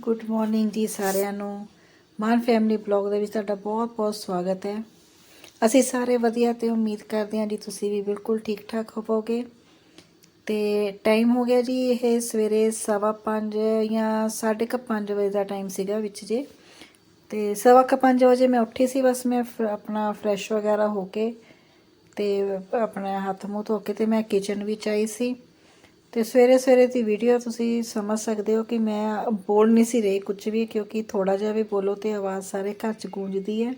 Good morning ਜੀ ਸਾਰਿਆਂ ਨੂੰ। ਮਾਨ ਫੈਮਿਲੀ ਬਲੌਗ ਦੇ ਵਿੱਚ ਤੁਹਾਡਾ ਬਹੁਤ-ਬਹੁਤ ਸਵਾਗਤ ਹੈ। ਅਸੀਂ ਸਾਰੇ ਵਧੀਆ ਤੇ ਉਮੀਦ ਕਰਦੇ ਹਾਂ ਜੀ ਤੁਸੀਂ ਵੀ ਬਿਲਕੁਲ ਠੀਕ ਠਾਕ ਹੋਵੋਗੇ। ਤੇ ਟਾਈਮ ਹੋ ਗਿਆ ਜੀ ਇਹ ਸਵੇਰੇ ਸਵਾ ਪੰਜ ਜਾਂ ਸਾਢੇ ਕੁ ਪੰਜ ਵਜੇ ਦਾ ਟਾਈਮ ਸੀਗਾ ਵਿੱਚ ਜੇ। ਤੇ ਸਵਾ ਕੁ ਪੰਜ ਵਜੇ ਮੈਂ ਉੱਠੀ ਸੀ, ਬਸ ਮੈਂ ਫ- ਆਪਣਾ ਫਰੈਸ਼ ਵਗੈਰਾ ਹੋ ਕੇ ਤੇ ਆਪਣਾ ਹੱਥ ਮੂੰਹ ਧੋ ਕੇ ਤੇ ਮੈਂ ਕਿਚਨ ਵਿੱਚ ਆਈ ਸੀ। ਤੇ ਸਵੇਰੇ ਸਵੇਰੇ ਦੀ ਵੀਡੀਓ ਤੁਸੀਂ ਸਮਝ ਸਕਦੇ ਹੋ ਕਿ ਮੈਂ ਬੋਲ ਨਹੀਂ ਸੀ ਰਹੀ ਕੁਝ ਵੀ, ਕਿਉਂਕਿ ਥੋੜਾ ਜਿਹਾ ਵੀ ਬੋਲੋ ਤੇ ਆਵਾਜ਼ ਸਾਰੇ ਘਰ 'ਚ ਗੂੰਜਦੀ ਹੈ।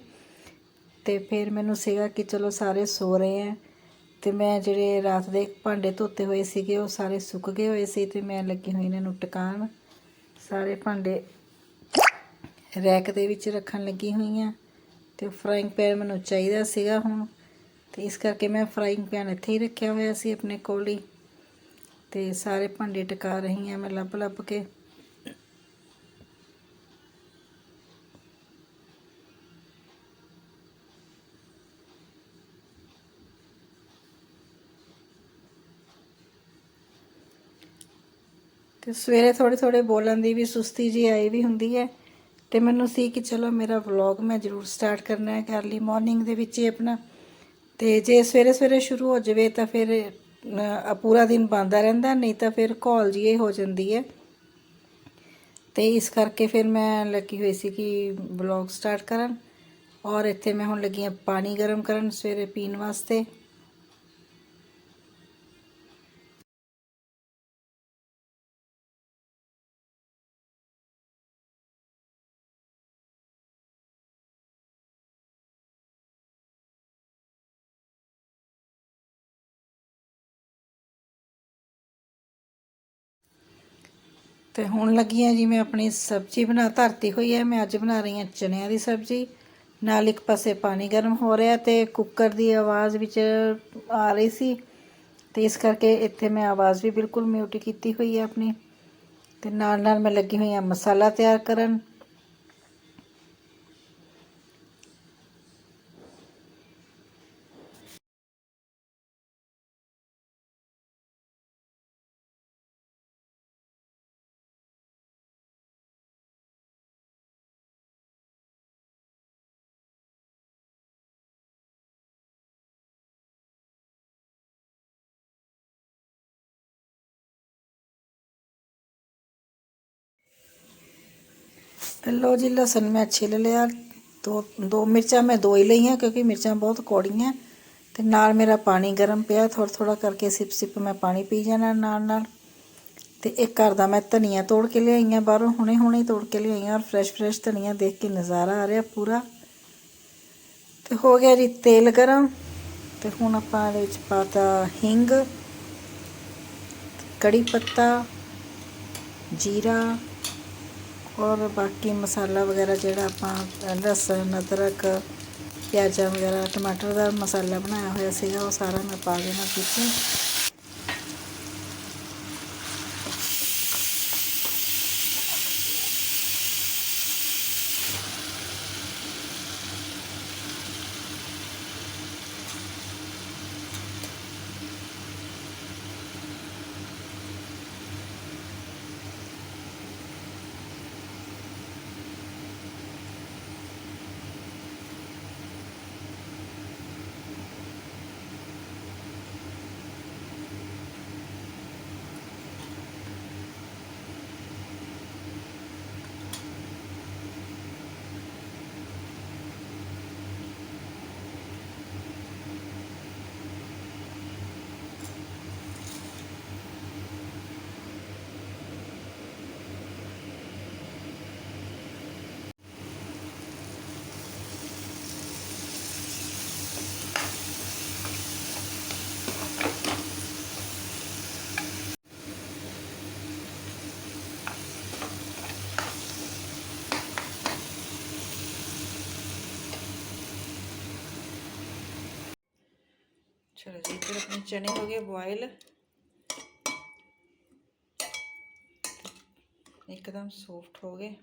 ਤੇ ਫਿਰ ਮੈਨੂੰ ਸੀਗਾ ਕਿ ਚਲੋ ਸਾਰੇ ਸੋ ਰਹੇ ਹੈ ਤੇ ਮੈਂ ਜਿਹੜੇ ਰਾਤ ਦੇ ਭਾਂਡੇ ਧੋਤੇ ਹੋਏ ਸੀਗੇ, ਉਹ ਸਾਰੇ ਸੁੱਕ ਗਏ ਹੋਏ ਸੀ ਤੇ ਮੈਂ ਲੱਗੀ ਹੋਈ ਇਹਨਾਂ ਨੂੰ ਟਿਕਾਣ। ਸਾਰੇ ਭਾਂਡੇ ਰੈਕ ਦੇ ਵਿੱਚ ਰੱਖਣ ਲੱਗੀ ਹੋਈ ਹਾਂ ਤੇ ਫਰਾਈਂਗ ਪੈਨ ਮੈਨੂੰ ਚਾਹੀਦਾ ਸੀਗਾ ਹੁਣ। ਤੇ ਇਸ ਕਰਕੇ ਮੈਂ ਫਰਾਈਂਗ ਪੈਨ ਇੱਥੇ ਹੀ ਰੱਖਿਆ ਹੋਇਆ ਸੀ ਆਪਣੇ ਕੋਲ ਹੀ। ਤੇ ਸਾਰੇ ਭਾਂਡੇ ਟਿਕਾ ਰਹੀ ਹਾਂ ਮੈਂ ਲੱਭ ਲੱਭ ਕੇ। ਤੇ ਸਵੇਰੇ ਥੋੜੇ ਥੋੜੇ ਬੋਲਣ ਦੀ ਵੀ ਸੁਸਤੀ ਜੀ ਆਈ ਵੀ ਹੁੰਦੀ ਹੈ। ਤੇ ਮੈਨੂੰ ਸੀ ਕਿ ਚਲੋ ਮੇਰਾ ਵਲੌਗ ਮੈਂ ਜ਼ਰੂਰ ਸਟਾਰਟ ਕਰਨਾ ਹੈ ਅਰਲੀ ਮਾਰਨਿੰਗ ਦੇ ਵਿੱਚ ਹੀ ਆਪਣਾ। ਤੇ ਜੇ ਸਵੇਰੇ ਸਵੇਰੇ ਸ਼ੁਰੂ ਹੋ ਜਾਵੇ ਤਾਂ ਫਿਰ ਪੂਰਾ ਦਿਨ ਬੰਦਾ ਰਹਿੰਦਾ, ਨਹੀਂ ਤਾਂ ਫਿਰ ਘੋਲ ਜੀ ਹੋ ਜਾਂਦੀ ਹੈ। ਤੇ ਇਸ ਕਰਕੇ ਫਿਰ ਮੈਂ ਲੱਗੀ ਹੋਈ ਸੀ ਕਿ ਵਲੌਗ ਸਟਾਰਟ ਕਰਨ। ਔਰ ਇੱਥੇ ਮੈਂ ਹੁਣ ਲੱਗੀ ਹਾਂ ਪਾਣੀ ਗਰਮ ਕਰਨ ਸਵੇਰੇ ਪੀਣ ਵਾਸਤੇ। ਤੇ ਹੁਣ ਲੱਗੀ ਹਾਂ ਜੀ ਮੈਂ ਆਪਣੀ ਸਬਜ਼ੀ ਬਣਾ, ਧਰਤੀ ਹੋਈ ਹੈ, ਮੈਂ ਅੱਜ ਬਣਾ ਰਹੀ ਹਾਂ ਚਨਿਆਂ ਦੀ ਸਬਜ਼ੀ। ਨਾਲ ਇੱਕ ਪਾਸੇ ਪਾਣੀ ਗਰਮ ਹੋ ਰਿਹਾ ਤੇ ਕੁੱਕਰ ਦੀ ਆਵਾਜ਼ ਵਿੱਚ ਆ ਰਹੀ ਸੀ। ਤੇ ਇਸ ਕਰਕੇ ਇੱਥੇ ਮੈਂ ਆਵਾਜ਼ ਵੀ ਬਿਲਕੁਲ ਮਿਊਟ ਕੀਤੀ ਹੋਈ ਹੈ ਆਪਣੀ। ਤੇ ਨਾਲ ਨਾਲ ਮੈਂ ਲੱਗੀ ਹੋਈ ਹਾਂ ਮਸਾਲਾ ਤਿਆਰ ਕਰਨ। ਤੇ ਲੋ ਜੀ, ਲਸਣ ਮੈਂ ਛਿੱਲ ਲਿਆ। ਦੋ ਦੋ ਮਿਰਚਾਂ ਮੈਂ ਦੋ ਹੀ ਲਈਆਂ ਕਿਉਂਕਿ ਮਿਰਚਾਂ ਬਹੁਤ ਕੌੜੀਆਂ। ਤੇ ਨਾਲ ਮੇਰਾ ਪਾਣੀ ਗਰਮ ਪਿਆ ਥੋੜਾ ਥੋੜਾ ਕਰਕੇ ਸਿਪ ਸਿਪ ਮੈਂ ਪਾਣੀ ਪੀ ਜਾਣਾ ਨਾਲ ਨਾਲ। ਤੇ ਇੱਕ ਘਰ ਦਾ ਮੈਂ ਧਨੀਆ ਤੋੜ ਕੇ ਲਿਆਈਆਂ, ਬਾਹਰੋਂ ਹੁਣੇ ਹੁਣੇ ਤੋੜ ਕੇ ਲਿਆਈਆਂ ਔਰ ਫਰੈਸ਼ ਫਰੈਸ਼ ਧਨੀਆ ਦੇਖ ਕੇ ਨਜ਼ਾਰਾ ਆ ਰਿਹਾ ਪੂਰਾ। ਤੇ ਹੋ ਗਿਆ ਜੀ ਤੇਲ ਗਰਮ। ਤੇ ਹੁਣ ਆਪਾਂ ਇਹਦੇ ਵਿੱਚ ਪਾਤਾ ਹਿੰਗ, ਕੜੀ ਪੱਤਾ, ਜੀਰਾ ਔਰ ਬਾਕੀ ਮਸਾਲਾ ਵਗੈਰਾ ਜਿਹੜਾ ਆਪਾਂ ਲਸਣ, ਅਦਰਕ, ਪਿਆਜ਼ਾਂ ਵਗੈਰਾ, ਟਮਾਟਰ ਦਾ ਮਸਾਲਾ ਬਣਾਇਆ ਹੋਇਆ ਸੀਗਾ, ਉਹ ਸਾਰਾ ਮੈਂ ਪਾ ਦੇਣਾ ਵਿੱਚ। ਚਲੋ ਜੀ ਇੱਧਰ ਆਪਣੇ ਚਨੇ ਹੋ ਗਏ ਬੋਇਲ ਇੱਕਦਮ ਸੌਫਟ ਹੋ ਗਏ।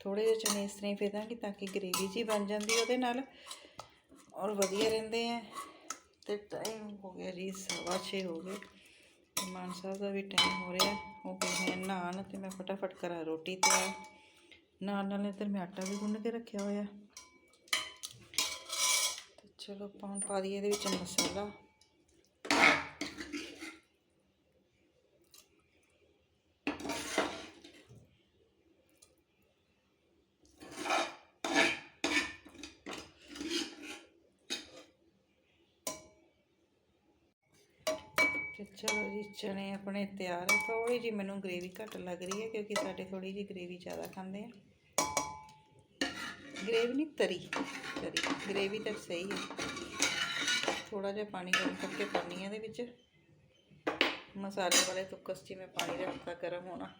ਥੋੜੇ ਜਿਹੇ ਚਨੇ ਇਸ ਤਰ੍ਹਾਂ ਹੀ ਫੇਦਾਂਗੇ ਤਾਂ ਕਿ ਗ੍ਰੇਵੀ ਜੀ ਬਣ ਜਾਂਦੀ ਉਹਦੇ ਨਾਲ। ਔਰ ਵਧੀਆ ਰਹਿੰਦੇ ਆ। ਤੇ ਟਾਈਮ ਹੋ ਗਿਆ ਜੀ, ਸਵਾ ਛੇ ਹੋ ਗਏ। ਮਾਨ ਸਾਹਿਬ ਦਾ ਵੀ ਟਾਈਮ ਹੋ ਰਿਹਾ। ਉਹ ਕਹਿੰਦੇ ਨੇ ਨਹਾਉਣ ਤੇ ਮੈਂ ਫਟਾਫਟ ਕਰਾਂ ਰੋਟੀ ਤਿਆਰ। ਨਾਲ ਨਾਲ ਇੱਧਰ ਮੈਂ ਆਟਾ ਵੀ ਗੁੰਨ ਕੇ ਰੱਖਿਆ ਹੋਇਆ। ਚਲੋ ਆਪਾਂ ਹੁਣ ਪਾ ਦਈਏ ਇਹਦੇ ਵਿੱਚ ਮਸਾਲਾ। ਚਲੋ ਜੀ ਚਣੇ ਆਪਣੇ ਤਿਆਰ ਹੈ ਥੋੜੀ ਜੀ ਮੈਨੂੰ ਗ੍ਰੇਵੀ ਘੱਟ ਲੱਗ ਰਹੀ ਹੈ ਕਿਉਂਕਿ ਸਾਡੇ ਥੋੜੀ ਜੀ ਗ੍ਰੇਵੀ ਜ਼ਿਆਦਾ ਖਾਂਦੇ ਆ। ਗ੍ਰੇਵੀ ਨਹੀਂ, ਤਰੀ। ਤਰੀ। ਗ੍ਰੇਵੀ ਤਾਂ ਸਹੀ ਹੈ। ਥੋੜਾ ਜਿਹਾ ਪਾਣੀ ਗਰਮ ਕਰਕੇ ਪਾਣੀ ਇਹਦੇ ਵਿੱਚ। ਮਸਾਲੇ ਵਾਲੇ ਤੁੱਕਸ 'ਚ ਮੈਂ ਪਾਣੀ ਰੱਖਤਾ ਗਰਮ ਹੋਣਾ।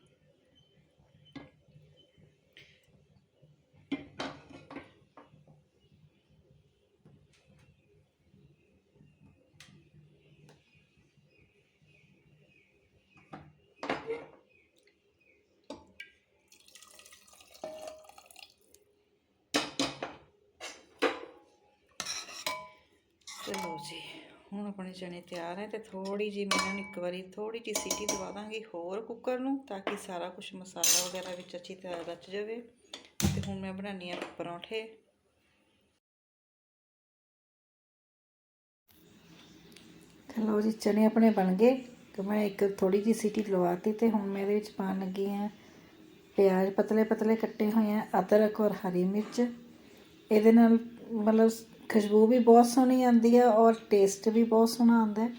ਚਲੋ ਜੀ, ਹੁਣ ਆਪਣੇ ਚਨੇ ਤਿਆਰ ਹੈ ਤੇ ਥੋੜੀ ਜੀ ਮੈਂ ਇਹਨਾਂ ਨੂੰ ਇੱਕ ਵਾਰੀ ਥੋੜੀ ਜੀ ਸੀਟੀ ਦਵਾ ਦਾਂਗੀ ਹੋਰ ਕੁੱਕਰ ਨੂੰ ਤਾਂ ਕਿ ਸਾਰਾ ਕੁਝ ਮਸਾਲਾ ਵਗੈਰਾ ਵਿੱਚ ਅੱਛੀ ਤਰ੍ਹਾਂ ਰਚ ਜਾਵੇ। ਤੇ ਹੁਣ ਮੈਂ ਬਣਾਉਣੀ ਆ ਪਰੌਂਠੇ। ਲਓ ਜੀ, ਚਨੇ ਆਪਣੇ ਬਣ ਗਏ ਤੇ ਮੈਂ ਇੱਕ ਥੋੜੀ ਜੀ ਸੀਟੀ ਲਵਾਤੀ ਤੇ ਹੁਣ ਮੈਂ ਇਹਦੇ ਵਿੱਚ ਪਾਣ ਲੱਗੀ ਆ ਪਿਆਜ਼ ਪਤਲੇ ਪਤਲੇ ਕੱਟੇ ਹੋਏ ਆ, ਅਦਰਕ ਔਰ ਹਰੀ ਮਿਰਚ। ਇਹਦੇ ਨਾਲ ਮਤਲਬ ਖੁਸ਼ਬੂ ਵੀ ਬਹੁਤ ਸੋਹਣੀ ਆਉਂਦੀ ਆ ਔਰ ਟੇਸਟ ਵੀ ਬਹੁਤ ਸੋਹਣਾ ਆਉਂਦਾ ਹੈ।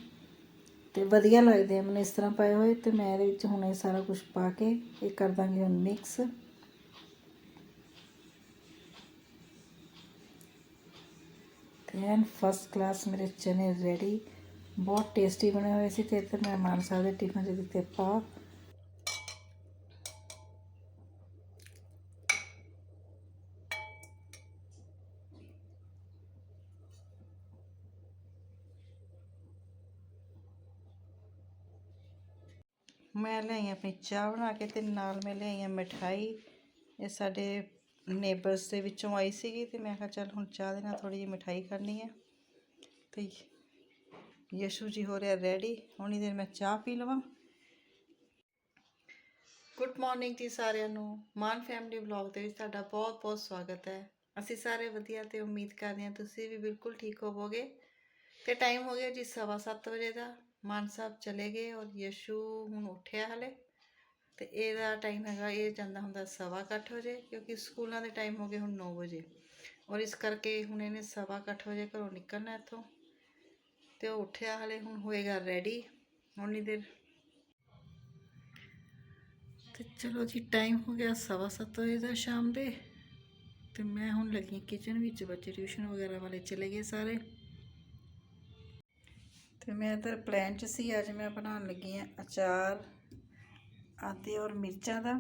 ਤੇ ਵਧੀਆ ਲੱਗਦੇ ਆ, ਮੈਨੂੰ ਇਸ ਤਰ੍ਹਾਂ ਪਾਏ ਹੋਏ। ਤੇ ਮੈਂ ਇਹਦੇ ਵਿੱਚ ਹੁਣ ਇਹ ਸਾਰਾ ਕੁਝ ਪਾ ਕੇ ਇਹ ਕਰ ਦਾਂਗੀ ਹੁਣ ਮਿਕਸ ਤੇ ਐਨ ਫਸਟ ਕਲਾਸ ਮੇਰੇ ਚਨੇ ਰੈਡੀ ਬਹੁਤ ਟੇਸਟੀ ਬਣੇ ਹੋਏ ਸੀ ਤੇ ਇੱਥੇ ਮੈਂ ਮਾਨ ਸਾਹਿਬ ਦੇ ਟਿਫਨ 'ਚ ਦਿੱਤੇ ਪਾ। ਮੈਂ ਲਿਆਈ ਆਪਣੀ ਚਾਹ ਬਣਾ ਕੇ ਤੇ ਨਾਲ ਮੈਂ ਲਿਆਈ ਆ ਮਠਾਈ। ਇਹ ਸਾਡੇ ਨੇਬਰਸ ਦੇ ਵਿੱਚੋਂ ਆਈ ਸੀਗੀ ਤੇ ਮੈਂ ਕਿਹਾ ਚੱਲ ਹੁਣ ਚਾਹ ਦੇ ਨਾਲ ਥੋੜੀ ਜਿਹੀ ਮਠਾਈ ਕਰਨੀ ਹੈ ਤੇ ਯਸ਼ੂ ਜੀ ਹੋ ਰਿਹਾ ਰੈਡੀ ਹੁਣੀ ਦੇਰ ਮੈਂ ਚਾਹ ਪੀ ਲਵਾਂ। ਗੁੱਡ ਮਾਰਨਿੰਗ ਜੀ ਸਾਰਿਆਂ ਨੂੰ। ਮਾਨ ਫੈਮਿਲੀ ਵਲੌਗ ਦੇ ਵਿੱਚ ਤੁਹਾਡਾ ਬਹੁਤ ਬਹੁਤ ਸਵਾਗਤ ਹੈ। ਅਸੀਂ ਸਾਰੇ ਵਧੀਆ ਤੇ ਉਮੀਦ ਕਰਦੇ ਹਾਂ ਤੁਸੀਂ ਵੀ ਬਿਲਕੁਲ ਠੀਕ ਹੋਵੋਗੇ। ਤੇ ਟਾਈਮ ਹੋ ਗਿਆ ਜੀ ਸਵਾ ਸੱਤ ਵਜੇ ਦਾ। ਮਾਨ ਸਾਹਿਬ ਚਲੇ ਗਏ ਔਰ ਯਸ਼ੂ ਹੁਣ ਉੱਠਿਆ ਹਲੇ। ਤੇ ਇਹਦਾ ਟਾਈਮ ਹੈਗਾ, ਇਹ ਜਾਂਦਾ ਹੁੰਦਾ ਸਵਾ ਕੁ ਵਜੇ, ਕਿਉਂਕਿ ਸਕੂਲਾਂ ਦੇ ਟਾਈਮ ਹੋ ਗਏ ਹੁਣ 9 ਵਜੇ। ਔਰ ਇਸ ਕਰਕੇ ਹੁਣ ਇਹਨੇ ਸਵਾ ਕੁ ਵਜੇ ਘਰੋਂ ਨਿਕਲਣਾ ਇੱਥੋਂ। ਤੇ ਉਹ ਉੱਠਿਆ ਹਲੇ, ਹੁਣ ਹੋਏਗਾ ਰੈਡੀ ਹੁਣ ਨਹੀਂ ਦੇਰ। ਤੇ ਚਲੋ ਜੀ ਟਾਈਮ ਹੋ ਗਿਆ ਸਵਾ ਸੱਤ ਵਜੇ ਦਾ ਸ਼ਾਮ ਦੇ। ਤੇ ਮੈਂ ਹੁਣ ਲੱਗੀ ਕਿਚਨ ਵਿੱਚ, ਬੱਚੇ ਟਿਊਸ਼ਨ ਵਗੈਰਾ ਵਾਲੇ ਚਲੇ ਗਏ ਸਾਰੇ। ਤੇ ਮੈਂ ਇੱਧਰ ਪਲਾਨ 'ਚ ਸੀ, ਅੱਜ ਮੈਂ ਬਣਾਉਣ ਲੱਗੀ ਆ ਅਚਾਰ, ਆਦੇ ਔਰ ਮਿਰਚਾਂ ਦਾ।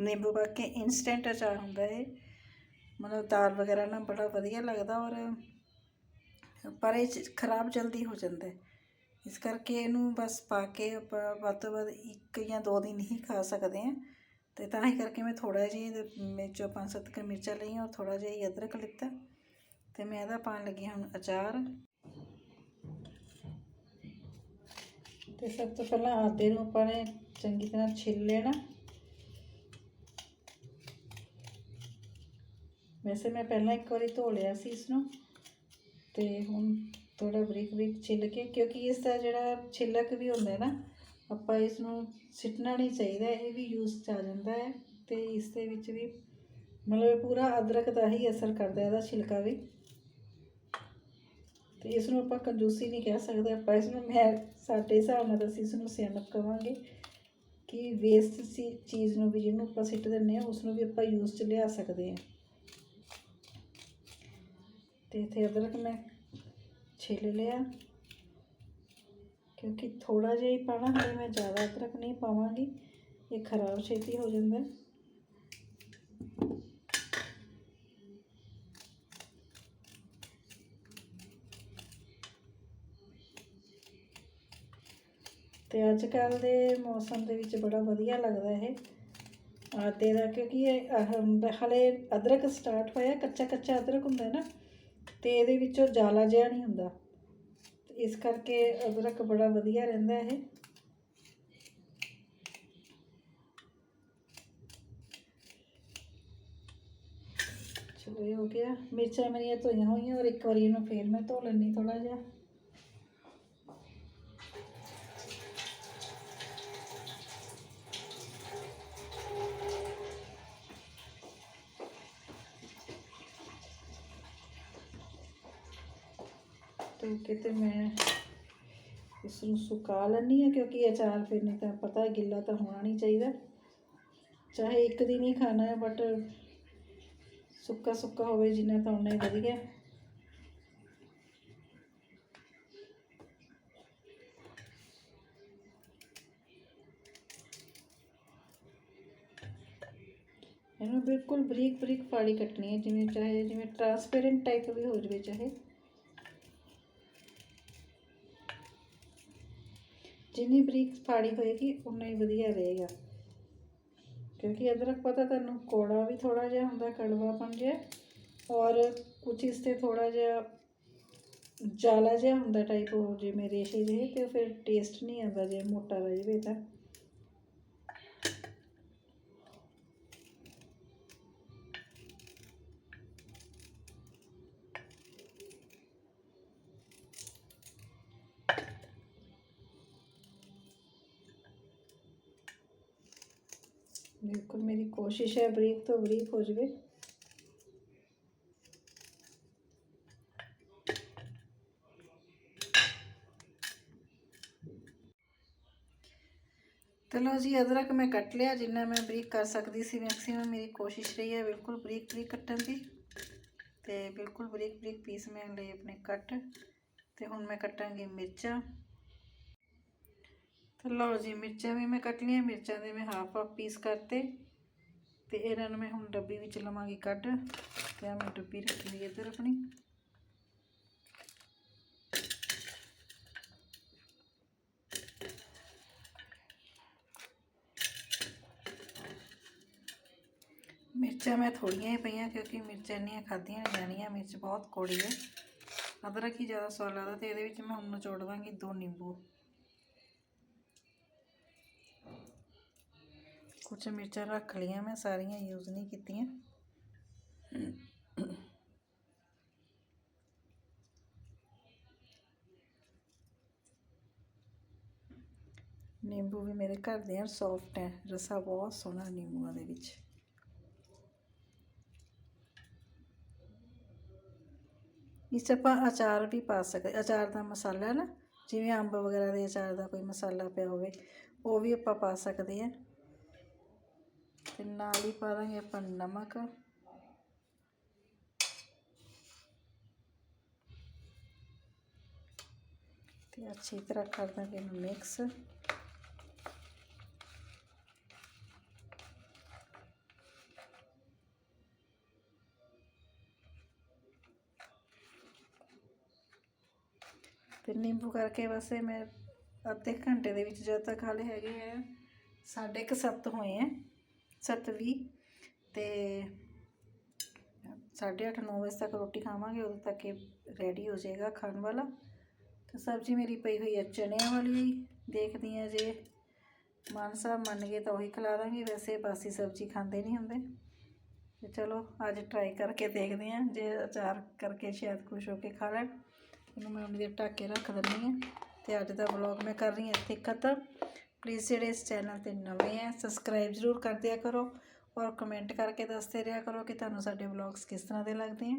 ਨਿੰਬੂ ਪਾ ਕੇ ਇਨਸਟੈਂਟ ਅਚਾਰ ਹੁੰਦਾ ਹੈ ਮਤਲਬ ਦਾਲ ਵਗੈਰਾ ਨਾਲ ਬੜਾ ਵਧੀਆ ਲੱਗਦਾ ਔਰ ਪਰ ਇਹ 'ਚ ਖਰਾਬ ਜਲਦੀ ਹੋ ਜਾਂਦਾ ਹੈ। ਇਸ ਕਰਕੇ ਇਹਨੂੰ ਬਸ ਪਾ ਕੇ ਆਪਾਂ ਵੱਧ ਤੋਂ ਵੱਧ ਇੱਕ ਜਾਂ ਦੋ ਦਿਨ ਹੀ ਖਾ ਸਕਦੇ ਹਾਂ। ਤੇ ਤਾਂ ਹੀ ਕਰਕੇ ਮੈਂ ਥੋੜਾ ਜਿਹਾ ਇਹਦੇ ਮਿਰਚੋਂ ਪੰਜ ਸੱਤ ਕੁ ਮਿਰਚਾਂ ਲਈਆਂ ਔਰ ਥੋੜਾ ਜਿਹਾ ਅਦਰਕ ਲਿੱਤਾ। ਤੇ ਮੈਂ ਇਹਦਾ ਪਾਣ ਲੱਗੀ ਹਾਂ ਹੁਣ ਅਚਾਰ। ਤੇ ਸਭ ਤੋਂ ਪਹਿਲਾਂ ਆਦੇ ਨੂੰ ਆਪਾਂ ਨੇ ਚੰਗੀ ਤਰ੍ਹਾਂ ਛਿੱਲ ਲੈਣਾ। ਵੈਸੇ ਮੈਂ ਪਹਿਲਾਂ ਇੱਕ ਵਾਰੀ ਧੋ ਲਿਆ ਸੀ ਇਸ ਨੂੰ ਤੇ ਹੁਣ ਥੋੜਾ ਬਰੀਕ ਬਰੀਕ ਛਿੱਲ ਕੇ ਕਿਉਂਕਿ ਇਸ ਦਾ ਜਿਹੜਾ ਛਿੱਲਕ ਵੀ ਹੁੰਦਾ ਹੈ ਨਾ, ਆਪਾਂ ਇਸ ਨੂੰ ਸਿੱਟਣਾ ਨਹੀਂ ਚਾਹੀਦਾ, ਇਹ ਵੀ ਯੂਜ਼ 'ਚ ਆ ਜਾਂਦਾ ਹੈ ਤੇ ਇਸ ਦੇ ਵਿੱਚ ਵੀ ਮਤਲਬ ਪੂਰਾ ਅਦਰਕ ਦਾ ਹੀ ਅਸਰ ਕਰਦਾ ਇਹਦਾ ਛਿਲਕਾ ਵੀ। ਤੇ ਇਸ ਨੂੰ ਆਪਾਂ ਕੰਜੂਸੀ ਨਹੀਂ ਕਹਿ ਸਕਦੇ, ਆਪਾਂ ਇਸ ਨੂੰ ਮੈਂ ਸਾਡੇ ਹਿਸਾਬ ਨਾਲ ਅਸੀਂ ਇਸ ਨੂੰ ਸਿਆਣਪ ਕਵਾਂਗੇ ਕਿ ਵੇਸਟ ਸੀ ਚੀਜ਼ ਨੂੰ ਵੀ ਜਿਹਨੂੰ ਆਪਾਂ ਸਿੱਟ ਦਿੰਦੇ ਆ ਉਸ ਨੂੰ ਵੀ ਆਪਾਂ ਯੂਜ਼ 'ਚ ਲਿਆ ਸਕਦੇ ਹਾਂ। ਤੇ ਇੱਥੇ ਅਦਰਕ ਮੈਂ ਛਿੱਲ ਲਿਆ, ਕਿਉਂਕਿ ਥੋੜਾ ਜਿਹਾ ਹੀ ਪਾਣਾ ਹੈ ਮੈਂ ਜ਼ਿਆਦਾ ਅਦਰਕ ਨਹੀਂ ਪਾਵਾਂਗੀ, ਇਹ ਖਰਾਬ ਛੇਤੀ ਹੋ ਜਾਂਦਾ। ਤੇ ਅੱਜ ਕੱਲ ਦੇ ਮੌਸਮ ਦੇ ਵਿੱਚ ਬੜਾ ਵਧੀਆ ਲੱਗਦਾ ਇਹ। ਆਟੇ ਦਾ ਕਿਉਂਕਿ ਇਹ ਅਹ, ਹਲੇ ਅਦਰਕ ਸਟਾਰਟ ਹੋਇਆ ਕੱਚਾ ਕੱਚਾ ਅਦਰਕ ਹੁੰਦਾ ਨਾ ਤੇ ਇਹਦੇ ਵਿੱਚੋਂ ਜਾਲਾ ਜਿਹਾ ਨਹੀਂ ਹੁੰਦਾ। ਇਸ ਕਰਕੇ ਅਦਰਕ ਬੜਾ ਵਧੀਆ ਰਹਿੰਦਾ ਇਹ। ਚਲੋ ਇਹ ਹੋ ਗਿਆ। ਮਿਰਚਾਂ ਮੇਰੀਆਂ ਧੋਈਆਂ ਹੋਈਆਂ ਔਰ ਇੱਕ ਵਾਰੀ ਇਹਨੂੰ ਫੇਰ ਮੈਂ ਧੋ ਲੈਣੀ ਥੋੜਾ ਜਿਹਾ। ਧੋ ਕੇ ਤੇ ਮੈਂ ਇਸ ਨੂੰ ਸੁਕਾ ਲੈਂਦੀ ਹਾਂ ਕਿਉਂਕਿ ਅਚਾਰ ਫਿਰ ਨਹੀਂ ਤਾਂ ਪਤਾ ਗਿੱਲਾ ਤਾਂ ਹੋਣਾ ਨਹੀਂ ਚਾਹੀਦਾ। ਚਾਹੇ ਇੱਕ ਦਿਨ ਹੀ ਖਾਣਾ ਹੈ ਬਟ ਸੁੱਕਾ ਸੁੱਕਾ ਹੋਵੇ ਜਿੰਨਾ ਤਾਂ ਉਨਾ ਹੀ ਵਧੀਆ। ਇਹਨੂੰ ਬਿਲਕੁਲ ਬਰੀਕ ਬਰੀਕ ਫਾੜੀ ਕੱਟਣੀ ਹੈ, ਜਿਵੇਂ ਚਾਹੇ ਜਿਵੇਂ ਟਰਾਂਸਪੇਰੈਂਟ ਟਾਈਪ ਵੀ ਹੋ ਜਵੇ ਚਾਹੇ। ਜਿੰਨੀ ਬਰੀਕ ਫਾੜੀ ਹੋਏਗੀ ਉਨਾ ਹੀ ਵਧੀਆ ਰਹੇਗਾ। ਕਿਉਂਕਿ ਅਦਰਕ ਪਤਾ ਤੁਹਾਨੂੰ ਕੋੜਾ ਵੀ ਥੋੜਾ ਜਿਹਾ ਹੁੰਦਾ, ਕੜਵਾਪਨ ਜਿਹਾ, ਔਰ ਕੁਝ ਇਸ ਤੇ ਥੋੜਾ ਜਿਹਾ ਜਾਲਾ ਜਿਹਾ ਹੁੰਦਾ ਟਾਈਪ ਉਹ ਜਿਵੇਂ ਰੇਸ਼ੇ ਜਿਹੇ, ਤੇ ਫਿਰ ਟੇਸਟ ਨਹੀਂ ਆਉਂਦਾ ਜੇ ਮੋਟਾ ਰਹਿ ਜਾਵੇ ਤਾਂ। ਬਿਲਕੁਲ, ਮੇਰੀ ਕੋਸ਼ਿਸ਼ ਹੈ ਬਰੀਕ ਤੋਂ ਬਰੀਕ ਹੋ ਜਾਵੇ। ਚਲੋ ਜੀ, ਅਦਰਕ ਮੈਂ ਕੱਟ ਲਿਆ, ਜਿੰਨਾ ਮੈਂ ਬਰੀਕ ਕਰ ਸਕਦੀ ਸੀ ਮੈਕਸਿਮਮ ਮੇਰੀ ਕੋਸ਼ਿਸ਼ ਰਹੀ ਹੈ ਬਿਲਕੁਲ ਬਰੀਕ ਬਰੀਕ ਕੱਟਣ ਦੀ। ਤੇ ਬਿਲਕੁਲ ਬਰੀਕ ਬਰੀਕ ਪੀਸ ਮੈਂ ਲਈ ਆਪਣੇ ਕੱਟ। ਤੇ ਹੁਣ ਮੈਂ ਕੱਟਾਂਗੀ ਮਿਰਚਾਂ। ਲਓ ਜੀ, ਮਿਰਚਾਂ ਵੀ ਮੈਂ ਕੱਟ ਲਈਆਂ, ਮਿਰਚਾਂ ਦੇ ਮੈਂ ਹਾਫ ਹਾਫ ਪੀਸ ਕਰਤੇ। ਤੇ ਇਹਨਾਂ ਨੂੰ ਮੈਂ ਹੁਣ ਡੱਬੀ ਵਿੱਚ ਲਵਾਂਗੀ ਕੱਢ। ਤੇ ਆ ਮੈਂ ਡੱਬੀ ਰੱਖੀ ਹੋਈ ਇੱਧਰ ਆਪਣੀ। ਮਿਰਚਾਂ ਮੈਂ ਥੋੜੀਆਂ ਹੀ ਪਈਆਂ ਕਿਉਂਕਿ ਮਿਰਚਾਂ ਇੰਨੀਆਂ ਖਾਧੀਆਂ ਨਹੀਂ ਜਾਣੀਆਂ, ਮਿਰਚ ਬਹੁਤ ਕੌੜੀ ਹੈ। ਅਦਰਕ ਹੀ ਜ਼ਿਆਦਾ ਸਵਾਦ ਲੱਗਦਾ ਤੇ ਇਹਦੇ ਵਿੱਚ ਮੈਂ ਹੁਣ ਨਿਚੋੜ ਦਾਂਗੀ ਦੋ ਨਿੰਬੂ। ਕੁਝ ਮਿਰਚਾਂ ਰੱਖ ਲਈਆਂ, ਮੈਂ ਸਾਰੀਆਂ ਯੂਜ਼ ਨਹੀਂ ਕੀਤੀਆਂ। ਨਿੰਬੂ ਵੀ ਮੇਰੇ ਘਰ ਦੇ ਆ ਸੌਫਟ ਹੈ, ਰਸਾ ਬਹੁਤ ਸੋਹਣਾ ਨਿੰਬੂਆਂ ਦੇ ਵਿੱਚ। ਇਸ 'ਚ ਆਪਾਂ ਅਚਾਰ ਵੀ ਪਾ ਸਕਦੇ ਅਚਾਰ ਦਾ ਮਸਾਲਾ ਨਾ, ਜਿਵੇਂ ਅੰਬ ਵਗੈਰਾ ਦੇ ਅਚਾਰ ਦਾ ਕੋਈ ਮਸਾਲਾ ਪਿਆ ਹੋਵੇ, ਉਹ ਵੀ ਆਪਾਂ ਪਾ ਸਕਦੇ ਆ ਤੇ ਨਾਲ ਹੀ ਪਾ ਦਾਂਗੇ ਆਪਾਂ ਨਮਕ। ਤੇ ਅੱਛੀ ਤਰ੍ਹਾਂ ਕਰ ਦਾਂਗੇ ਇਹਨੂੰ ਮਿਕਸ ਤੇ ਨਿੰਬੂ ਕਰਕੇ ਵੈਸੇ ਮੈਂ ਅੱਧੇ ਘੰਟੇ ਦੇ ਵਿੱਚ ਜਦ ਤੱਕ ਹਾਲੇ ਹੈਗੇ ਆ, ਸਾਢੇ ਕੁ ਸੱਤ ਹੋਏ ਆ। ਸੱਤ ਵੀਹ ਤੇ ਸਾਢੇ ਅੱਠ, ਨੌ ਵਜੇ ਤੱਕ ਰੋਟੀ ਖਾਵਾਂਗੇ, ਉਦੋਂ ਤੱਕ ਇਹ ਰੈਡੀ ਹੋ ਜਾਏਗਾ ਖਾਣ ਵਾਲਾ। ਤੇ ਸਬਜ਼ੀ ਮੇਰੀ ਪਈ ਹੋਈ ਹੈ ਚਣਿਆਂ ਵਾਲੀ, ਦੇਖਦੀ ਆ ਜੇ ਮਾਨ ਸਾਹਿਬ ਮੰਨ ਗਏ ਤਾਂ ਉਹੀ ਖਿਲਾ ਦਾਂਗੀ। ਵੈਸੇ ਬਾਸੀ ਸਬਜ਼ੀ ਖਾਂਦੇ ਨਹੀਂ ਹੁੰਦੇ। ਤੇ ਚਲੋ, ਅੱਜ ਟਰਾਈ ਕਰਕੇ ਦੇਖਦੇ ਹਾਂ, ਜੇ ਅਚਾਰ ਕਰਕੇ ਸ਼ਾਇਦ ਖੁਸ਼ ਹੋ ਕੇ ਖਾ ਲੈਣ। ਇਹਨੂੰ ਮੈਂ ਉਨੀ ਦੇਰ ਢੱਕ ਕੇ ਰੱਖ ਦਿੰਦੀ ਹਾਂ। ਤੇ ਅੱਜ ਦਾ ਵਲੌਗ ਮੈਂ ਕਰ ਰਹੀ ਹਾਂ ਇੱਥੇ ਖਤਮ। ਪਲੀਜ਼ ਜਿਹੜੇ ਇਸ ਚੈਨਲ ਤੇ ਨਵੇਂ ਹੈ ਸਬਸਕ੍ਰਾਈਬ ਜ਼ਰੂਰ ਕਰ ਦਿਆ ਕਰੋ ਔਰ ਕਮੈਂਟ ਕਰਕੇ ਦੱਸਦੇ ਰਿਹਾ ਕਰੋ ਕਿ ਤੁਹਾਨੂੰ ਸਾਡੇ ਵਲੌਗਸ ਕਿਸ ਤਰ੍ਹਾਂ ਦੇ ਲੱਗਦੇ ਹੈ